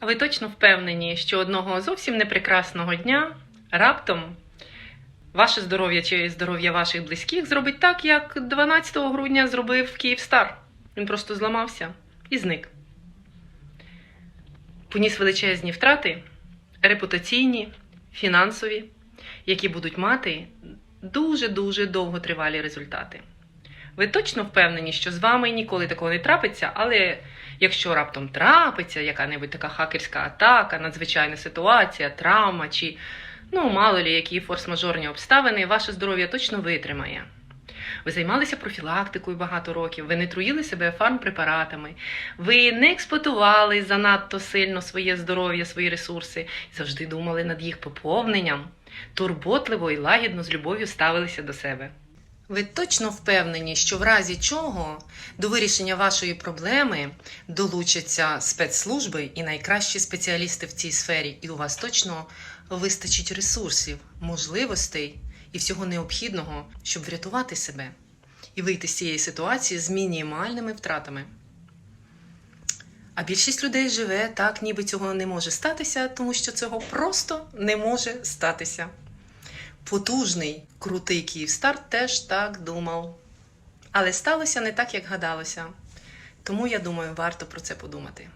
А ви точно впевнені, що одного зовсім непрекрасного дня раптом ваше здоров'я чи здоров'я ваших близьких зробить так, як 12 грудня зробив Київстар. Він просто зламався і зник. Поніс величезні втрати, репутаційні, фінансові, які будуть мати дуже-дуже довготривалі результати. Ви точно впевнені, що з вами ніколи такого не трапиться, але якщо раптом трапиться яка-небудь така хакерська атака, надзвичайна ситуація, травма чи ну, мало лі які форс-мажорні обставини, ваше здоров'я точно витримає. Ви займалися профілактикою багато років, ви не труїли себе фармпрепаратами, ви не експлуатували занадто сильно своє здоров'я, свої ресурси, завжди думали над їх поповненням, турботливо і лагідно з любов'ю ставилися до себе. Ви точно впевнені, що в разі чого до вирішення вашої проблеми долучаться спецслужби і найкращі спеціалісти в цій сфері, і у вас точно вистачить ресурсів, можливостей і всього необхідного, щоб врятувати себе і вийти з цієї ситуації з мінімальними втратами. А більшість людей живе так, ніби цього не може статися, тому що цього просто не може статися. Потужний, крутий Київстар теж так думав. Але сталося не так, як гадалося. Тому я думаю, варто про це подумати.